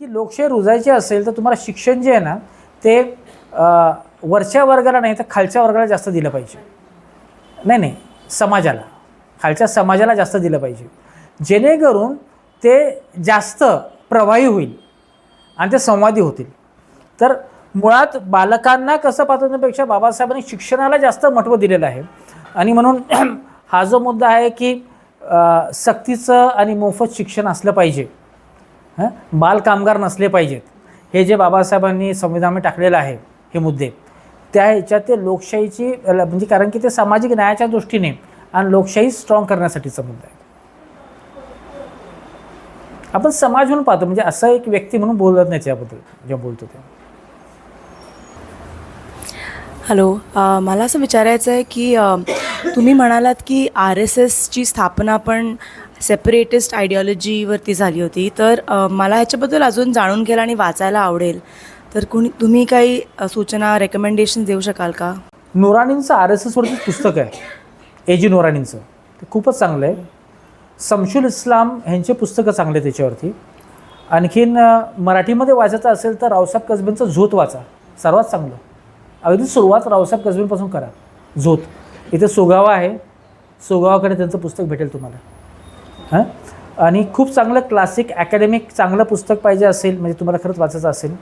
की लोकशाही रुजायची असेल तर तुम्हाला शिक्षण जे आहे ना ते वरच्या वर्गाला नाही तर खालच्या वर्गाला जास्त दिलं पाहिजे. नाही नाही समाजाला. खालच्या समाजाला जास्त दिलं पाहिजे. जेणेकरून ते जास्त प्रवाही होईल आणि ते संवादी होतील. तर मुळात बालकांना कसं पाठवण्यापेक्षा बाबासाहेबांनी शिक्षणाला जास्त महत्त्व दिलेलं आहे. आणि म्हणून हा जो मुद्दा आहे की सक्तीचं आणि मोफत शिक्षण असलं पाहिजे. हं? बाल कामगार नसले पाहिजेत. हे जे बाबासाहेबांनी संविधानात टाकलेलं आहे हे मुद्दे त्या ह्याच्यात ते लोकशाहीची म्हणजे कारण की ते सामाजिक न्यायाच्या दृष्टीने आणि लोकशाही स्ट्रॉंग करण्यासाठीचा मुद्दा आहे आपण समाज म्हणून पाहतो म्हणजे असं एक व्यक्ती म्हणून बोलत नाही त्याबद्दल जेव्हा बोलतो तेव्हा हॅलो मला असं विचारायचं आहे की तुम्ही म्हणालात की आर एस एसची स्थापना पण सेपरेटिस्ट आयडियॉलॉजीवरती झाली होती. तर मला ह्याच्याबद्दल अजून जाणून घ्यायला आणि वाचायला आवडेल. तर कुणी तुम्ही काही सूचना रेकमेंडेशन देऊ शकाल का? नोराणींचं आर एस एसवरती पुस्तक आहे. ए. जी. नोराणींचं. ते खूपच चांगलं आहे. समशुल इस्लाम ह्यांचे पुस्तकं चांगले त्याच्यावरती. आणखीन मराठीमध्ये वाचायचं असेल तर रावसाहेब कसबेंचं झोत वाचा. सर्वात चांगलं. अगदी सुरुवात रावसाहेब कसबेंपासून करा. झोत. इथे सोगावा आहे. सोगावाकडे त्यांचं पुस्तक भेटेल तुम्हाला. हां? आणि खूप चांगलं क्लासिक अकॅडमिक चांगलं पुस्तक पाहिजे असेल म्हणजे तुम्हाला खरंच वाचायचं असेल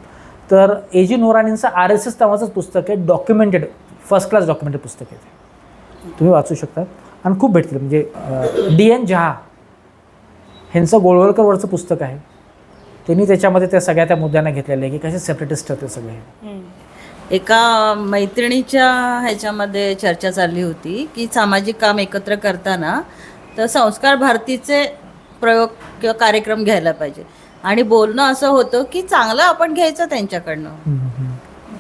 तर ए जी नोरानींचं आर एस एस नावाचंच पुस्तक आहे डॉक्युमेंटेड फर्स्ट क्लास डॉक्युमेंटेड पुस्तक आहे ते. तुम्ही वाचू शकता. आणि खूप भेटतील म्हणजे डी एन जहा ह्यांचं गोळवलकरवरचं पुस्तक आहे. त्यांनी त्याच्यामध्ये त्या सगळ्या त्या मुद्द्यांना घेतलेलं आहे की कसे सेपरेटिस्ट होते सगळे. एका मैत्रिणीच्या ह्याच्यामध्ये चर्चा चालली होती की सामाजिक काम एकत्र करताना तर संस्कार भारतीचे प्रयोग किंवा कार्यक्रम घ्यायला पाहिजे. आणि बोलणं असं होतं की चांगलं आपण घ्यायचं त्यांच्याकडनं.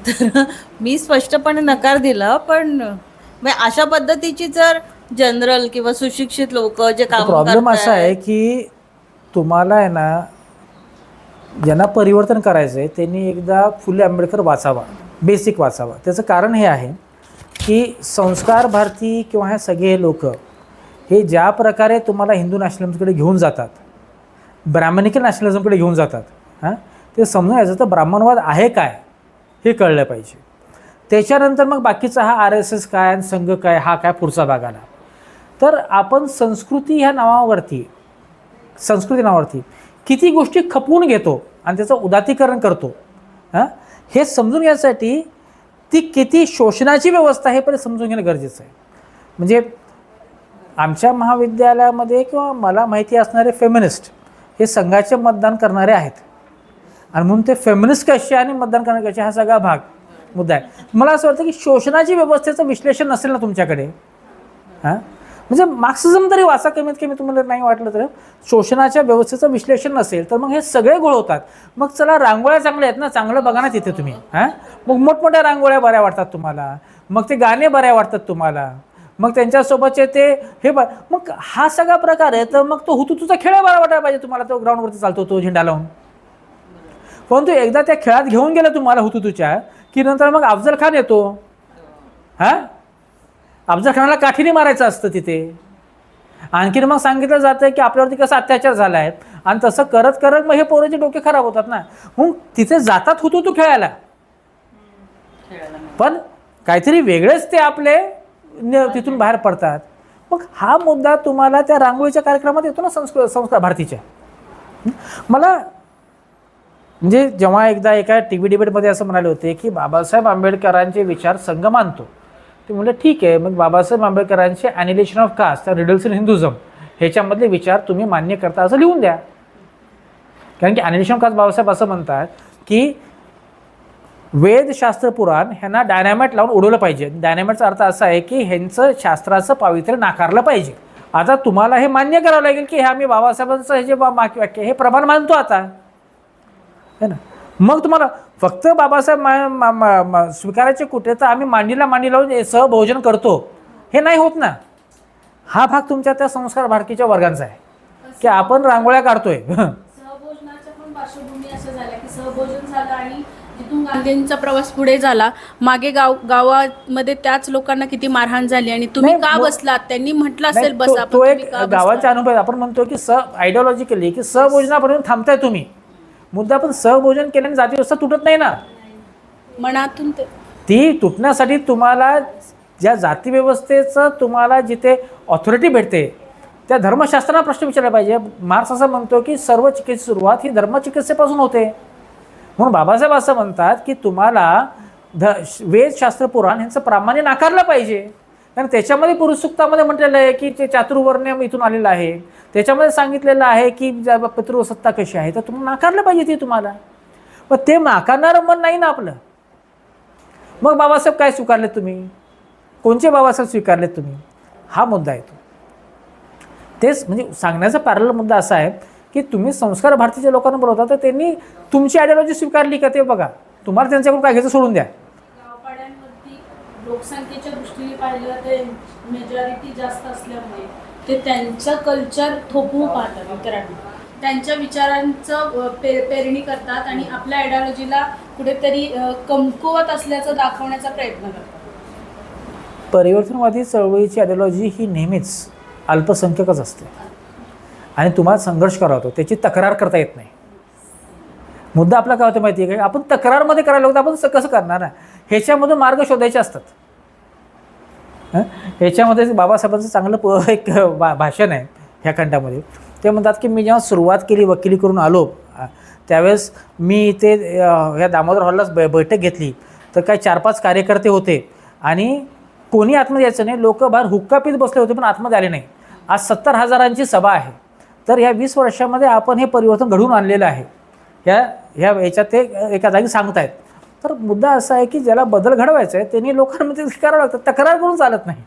तर मी स्पष्टपणे नकार दिला पण म्हणजे अशा पद्धतीची जर जनरल किंवा सुशिक्षित लोक जे काम प्रॉब्लेम असा आहे की तुम्हाला आहे ना ज्यांना परिवर्तन करायचं आहे त्यांनी एकदा फुले आंबेडकर वाचावा बेसिक वाचावा. त्याचं कारण हे आहे की संस्कार भारती किंवा हे सगळे लोक हे ज्या प्रकारे तुम्हाला हिंदू नॅशनलिझमकडे घेऊन जातात ब्राह्मणिकल नॅशनलिझमकडे घेऊन जातात हां? ते समजून यायचं तर ब्राह्मणवाद आहे काय हे कळलं पाहिजे. त्याच्यानंतर मग बाकीचा हा आर एस एस काय आणि संघ काय हा काय पुढचा भाग आला. तर आपण संस्कृती ह्या नावावरती संस्कृती नावावरती किती गोष्टी खपवून घेतो आणि त्याचं उदातीकरण करतो हां? हे समजून घ्यायसाठी ती किती शोषणाची व्यवस्था आहे पण समजून घेणं गरजेचं आहे. म्हणजे आमच्या महाविद्यालयामध्ये किंवा मला माहिती असणारे फेमिनिस्ट हे संघाचे मतदान करणारे आहेत. आणि म्हणून ते फेमिनिस्ट कसे आणि मतदान करणारे कसे हा सगळा भाग मुद्दा आहे. मला असं वाटतं की शोषणाची व्यवस्थेचं विश्लेषण नसेल ना तुमच्याकडे? हां? म्हणजे मार्क्सिझम तरी वाचा कमीत कमी तुम्हाला नाही वाटलं तर. शोषणाच्या व्यवस्थेचं विश्लेषण नसेल तर मग हे सगळे गोळ होतात. मग चला रांगोळ्या चांगल्या आहेत ना चांगलं बघा ना तिथे तुम्ही. हां? मग मोठमोठ्या रांगोळ्या बऱ्या वाटतात तुम्हाला. मग ते गाणे बऱ्या वाटतात तुम्हाला. मग त्यांच्यासोबतचे ते हे ब मग हा सगळा प्रकार आहे तर मग तो हुतुतूचा खेळ बरा वाटायला पाहिजे तुम्हाला तो ग्राउंडवरती चालतो तो झेंडा लावून. परंतु एकदा त्या खेळात घेऊन गेलं तुम्हाला हुतुतूच्या की नंतर मग अफजल खान येतो. हां? अफजल खानाला काठीने मारायचं असतं तिथे. आणखीन मग सांगितलं जातं की आपल्यावरती कसा अत्याचार झाला आहे आणि तसं करत करत मग हे पोराचे डोके खराब होतात ना मग तिथे जातात होतो तू खेळायला. पण काहीतरी वेगळेच ते आपले न- तिथून बाहेर पडतात. मग हा मुद्दा तुम्हाला त्या रांगोळीच्या कार्यक्रमात येतो ना संस्कृ संस्कार भारतीच्या? मला म्हणजे जेव्हा एकदा एका टी व्ही डिबेटमध्ये असं म्हणाले होते की बाबासाहेब आंबेडकरांचे विचार संघ मानतो. ते म्हणलं ठीक आहे मग बाबासाहेब आंबेडकरांचे annihilation of caste riddles in Hinduism ह्याच्यामधले विचार तुम्ही मान्य करता असं लिहून द्या. कारण की ॲनिलेशन ऑफ कास्ट बाबासाहेब असं म्हणतात की वेदशास्त्र पुराण ह्यांना डायनॅमाइट लावून उडवलं पाहिजे. डायनॅमाइटचा अर्थ असा आहे की ह्यांचं शास्त्राचं पावित्र्य नाकारलं पाहिजे. आता तुम्हाला हे मान्य करावं लागेल की हे आम्ही बाबासाहेबांचं हे जे वाक्य वाक्य हे प्रमाण मानतो आता. है ना? मग तुम्हाला फक्त बाबासाहेब मा- मा- मा- मा- स्वीकारायचे कुठे? तर आम्ही मांडीला मांडी लावून सहभोजन करतो. हे नाही होत ना. हा भाग तुमच्या त्या संस्कार भारतीच्या वर्गांचा आहे. की आपण रांगोळ्या काढतोय. जिथून गांधींचा प्रवास पुढे झाला. मागे गाव गावामध्ये त्याच लोकांना किती मारहाण झाली आणि तुम्ही नाही, का मग- बसलात? त्यांनी म्हटलं नाही, असेल तो- पण तो तुम्ही एक का बसलात? गावाच्या अनुभव आहे. आपण म्हणतो की स आयडिओलॉजिकली की सहभोजनापर्यंत थांबताय तुम्ही. मुद्दा पण सहभोजन केल्याने जाती व्यवस्था तुटत नाही ना. मनातून ते ती तुटण्यासाठी तुम्हाला ज्या जातीव्यवस्थेचं तुम्हाला जिथे ऑथॉरिटी भेटते त्या धर्मशास्त्राला प्रश्न विचारला पाहिजे. मार्क्स असं म्हणतो की सर्व चिकित्सेची सुरुवात ही धर्मचिकित्सेपासून होते. म्हणून बाबासाहेब असं म्हणतात की तुम्हाला ध वेदशास्त्र पुराण यांचं प्रामाण्य नाकारलं पाहिजे. कारण त्याच्यामध्ये पुरुषसुक्तामध्ये म्हटलेलं आहे की ते चातुर्वर्ण्यम इथून आलेलं आहे. त्याच्यामध्ये सांगितलेलं आहे की ज्या पितृसत्ता कशी आहे तर तुम्ही नाकारलं पाहिजे ती तुम्हाला. पण ते नाकारणारं मन नाही ना आपलं. मग बाबासाहेब काय स्वीकारलेत तुम्ही? कोणचे बाबासाहेब स्वीकारले तुम्ही? हा मुद्दा आहे तो तेच म्हणजे सांगण्याचा पॅरल मुद्दा असा आहे की तुम्ही संस्कार भारतीच्या लोकांना बोलवता तर त्यांनी तुमची आयडिओलॉजी स्वीकारली का ते बघा. तुम्हाला त्यांच्याकडून काय घ्यायचं सोडून द्या. लोकसंख्येच्या दृष्टीने पाहिलं तर मेजॉरिटी जास्त असल्यामुळे ते त्यांचं कल्चर थोपवू पाहतात इतरांना. त्यांच्या विचारांचं पे पेरणी करतात आणि आपल्या आयडिओलॉजीला कुठेतरी कमकुवत असल्याचं दाखवण्याचा प्रयत्न करतात. परिवर्तनवादी चळवळीची आयडिओलॉजी ही नेहमीच अल्पसंख्यकच असते. आणि तुम्हाला संघर्ष करावा होतो त्याची तक्रार करता येत नाही. मुद्दा आपला काय होतं माहिती आहे का? आपण तक्रारमध्ये करायला होतं आपण कसं करणार ना? ह्याच्यामधून मार्ग शोधायचे असतात. ह्याच्यामध्ये बाबासाहेबांचं चांगलं प एक भा भाषण आहे ह्या खंडामध्ये. ते म्हणतात की मी जेव्हा सुरुवात केली वकिली करून आलो त्यावेळेस मी इथे ह्या दामोदर हॉललाच ब बैठक घेतली. तर काही चार पाच कार्यकर्ते होते आणि कोणी आतमध्ये यायचं नाही. लोक बाहेर हुक्का पीत बसले होते पण आतमध्ये आले नाही. आज सत्तर हजारांची सभा आहे. तर ह्या वीस वर्षामध्ये आपण हे परिवर्तन घडवून आणलेलं आहे. ह्या ह्या याच्यात ते एका जागी सांगतायत. तर मुद्दा असा आहे की ज्याला बदल घडवायचा आहे त्यांनी लोकांमध्ये करावं लागतं. तक्रार करून चालत नाही.